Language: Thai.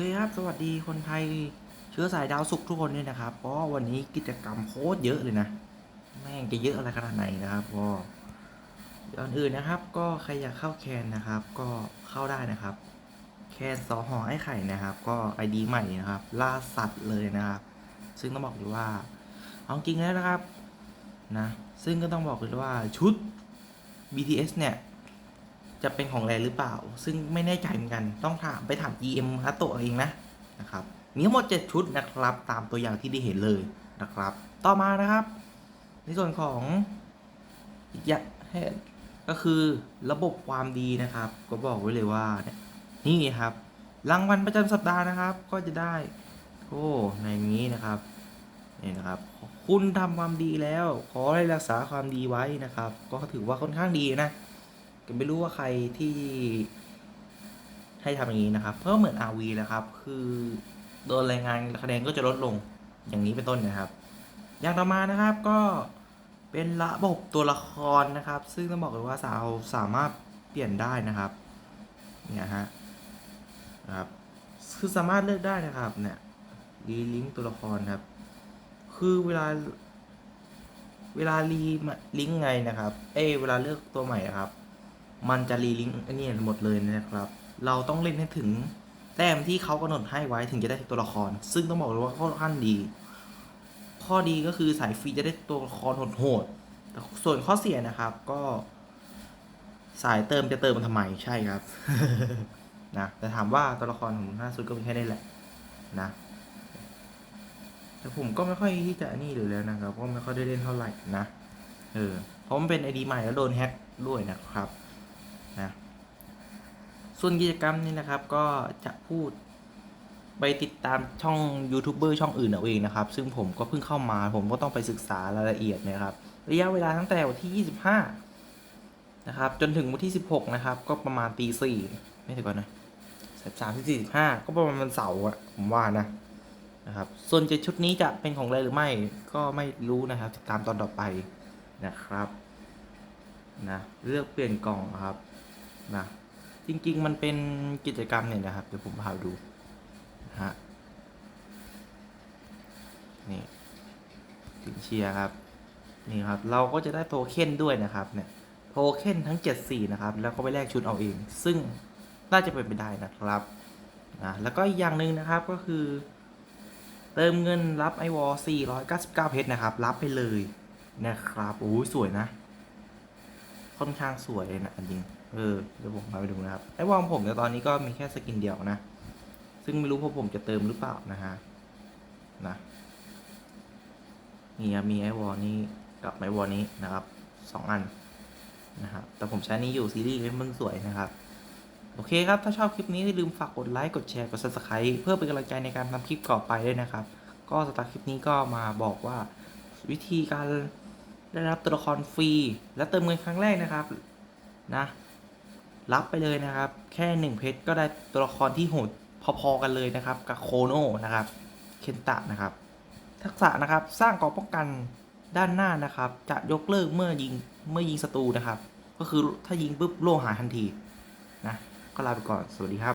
เคครับ สวัสดีคนไทยเชื้อสายดาวศุกทุกคนด้วยนะครับ เพราะวันนี้กิจกรรมโคตรเยอะเลยนะ แม่งจะเยอะอะไรขนาดไหนนะครับก็ก่อนอื่นนะครับ ก็ใครอยากเข้าแคนนะครับ ก็เข้าได้นะครับ แคนสอหอไอ้ไข่นะครับ ก็ไอดีใหม่นะครับ ล่าสัตว์เลยนะครับ ซึ่งต้องบอกเลยว่า เอาจริงแล้วนะครับนะ ซึ่งก็ต้องบอกเลยว่าชุด BTS เนี่ย จะเป็นของแรหรือเปล่า ซึ่งไม่แน่ใจเหมือนกัน ต้องถามไปถาม GM ฮัตโตเองนะนะครับ มีทั้งหมด 7 ชุดนะครับ ตามตัวอย่างที่ได้เห็นเลยนะครับ ต่อมานะครับ ในส่วนของอีกอย่างก็คือระบบความดีนะครับ ก็บอกไว้เลยว่าเนี่ยนี่ครับ รางวัลประจำสัปดาห์นะครับ ก็จะได้โอ้ในนี้นะครับนี่นะครับ คุณทำความดีแล้ว ขอให้รักษาความดีไว้นะครับ ก็ถือว่าค่อนข้างดีนะ ไม่รู้ว่าใครที่ให้ทำอย่างนี้นะครับเพราะเหมือน RV นะครับ คือโดนรายงานคะแนนก็จะลดลงอย่างนี้เป็นต้นนะครับ อย่างต่อมานะครับก็เป็นระบบตัวละครนะครับ ซึ่งต้องบอกเลยว่าสาวสามารถเปลี่ยนได้นะครับเนี่ยฮะนะครับคือสามารถเลือกได้นะครับเนี่ยรีลิงก์ตัวละครครับ คือเวลาเวลารีลิงก์ไงนะครับ เอเวลาเลือกตัวใหม่อะครับ มันจะรีลิงก์อันนี้หมดเลยนะครับ เราต้องเล่นให้ถึงแต้มที่เขากำหนดให้ไว้ถึงจะได้ตัวละคร ซึ่งต้องบอกเลยว่าค่อนข้างดี ข้อดีก็คือสายฟรีจะได้ตัวละครโหดๆแต่ส่วนข้อเสียนะครับก็ สายเติมจะเติมมันทำไมใช่ครับนะแต่ถามว่าตัวละครของหน้าสุดก็มีแค่นี้แหละนะแต่ผมก็ไม่ค่อยที่จะนี่อยู่แล้วนะครับ ก็ไม่ค่อยได้เล่นเท่าไหร่นะ เออ เพราะมันเป็นไอดีใหม่แล้วโดนแฮ็กด้วยนะครับ นะส่วนกิจกรรมนี้นะครับก็จะพูดไปติดตามช่องยูทูบเบอร์ช่องอื่นเอาเองนะครับ ซึ่งผมก็เพิ่งเข้ามา ผมก็ต้องไปศึกษารายละเอียดนะครับ ระยะเวลาตั้งแต่วันที่ 25 นะครับ จนถึงวันที่ 16 นะครับ ก็ประมาณตีสี่ไม่ถึงก่อนนะสามที่สี่สิบห้าก็ประมาณวันเสาร์อะผมว่านะนะครับ ส่วนจ็ดชุดนี้จะเป็นของอะไรหรือไม่ก็ไม่รู้นะครับ ติดตามตอนต่อไปนะครับนะเลือกเปลี่ยนกล่องครับ นะจริง ๆ มันเป็นกิจกรรมเนี่ยนะครับ เดี๋ยวผมพาดูฮะนี่ถึงเชียร์ครับนี่ครับ เราก็จะได้โทเค็นด้วยนะครับเนี่ยโทเค็นทั้ง7สีนะครับ แล้วก็ไปแลกชุดเอาเอง ซึ่งน่าจะเป็นไปได้นะครับนะแล้วก็อีกอย่างหนึ่งนะครับก็คือ เติมเงินรับไอวอล499 เพชรนะครับ รับไปเลยนะครับโอ้ยสวยนะ ค่อนข้างสวยเลยนะอันจริง เออเดี๋ยวผมพาไปดูนะครับ ไอวอลผมในยตอนนี้ก็มีแค่สกินเดียวนะ ซึ่งไม่รู้พวกผมจะเติมหรือเปล่านะฮะ นะนี่มีไอวอลนี้กับไอวอลนี้นะครับสองอันนะครับ แต่ผมใช้นี้อยู่ซีรีส์มันสวยนะครับ โอเคครับ ถ้าชอบคลิปนี้อย่าลืมฝากกดไลค์ กดแชร์ กด subscribe เพื่อเป็นกำลังใจในการทำคลิปต่อไปด้วยนะครับ ก็สำหรับคลิปนี้ก็มาบอกว่าวิธีการ ได้รับตัวละครฟรี และเติมเงินครั้งแรกนะครับนะรับไปเลยนะครับ แค่หนึ่งเพชรก็ได้ตัวละครที่โหดพอๆกันเลยนะครับ กับโคโนนะครับเคนตะนะครับ ทักษะนะครับสร้างเกราะป้องกันด้านหน้านะครับ จะยกเลิกเมื่อยิงเมื่อยิงศัตรูนะครับ ก็คือถ้ายิงปุ๊บโล่หายทันทีนะก็ลาไปก่อนสวัสดีครับ